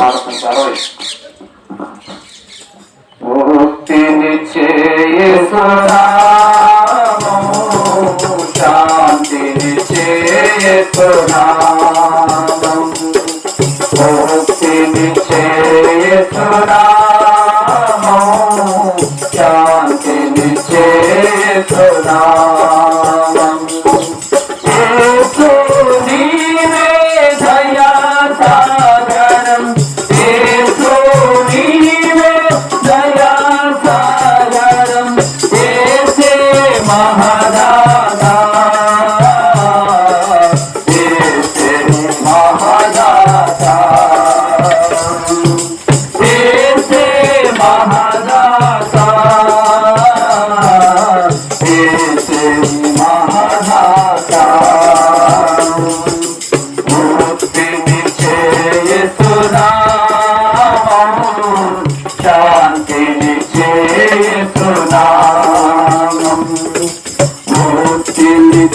భారతం చరవై ముక్తిని చేసునాము శాంతిని చేసునాము ముక్తిని చే महादा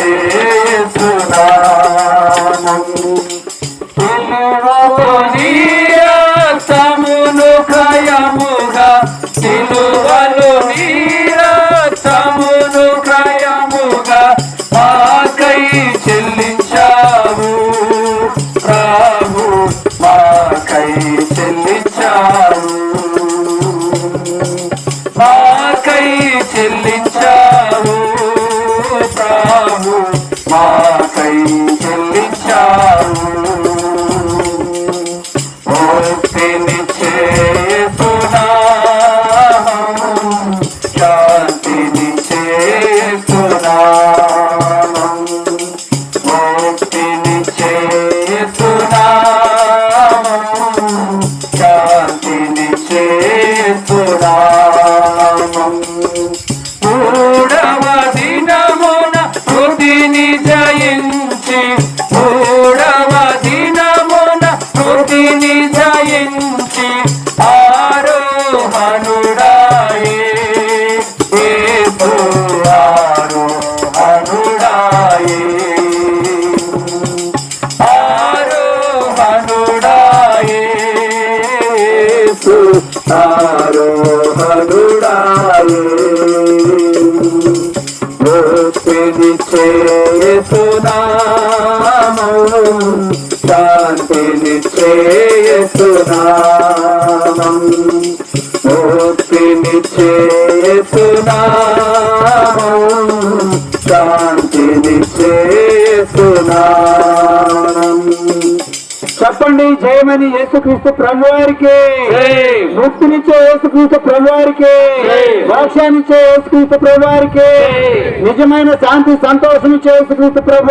Jesus. శాంతిని చేస్తున్నామం ముక్తిని చేస్తున్నామం శాంతిని చేస్తున్నామం చెప్పండి జయమని యేసుక్రీస్తు ప్రభు వారికి జై. ముక్తినిచ్చే యేసుక్రీస్తు ప్రభు వారికి జై. మోక్షాన్నిచ్చే యేసుక్రీస్తు ప్రభు వారికి జై. నిజమైన శాంతి సంతోషం ఇచ్చే యేసుక్రీస్తు ప్రభు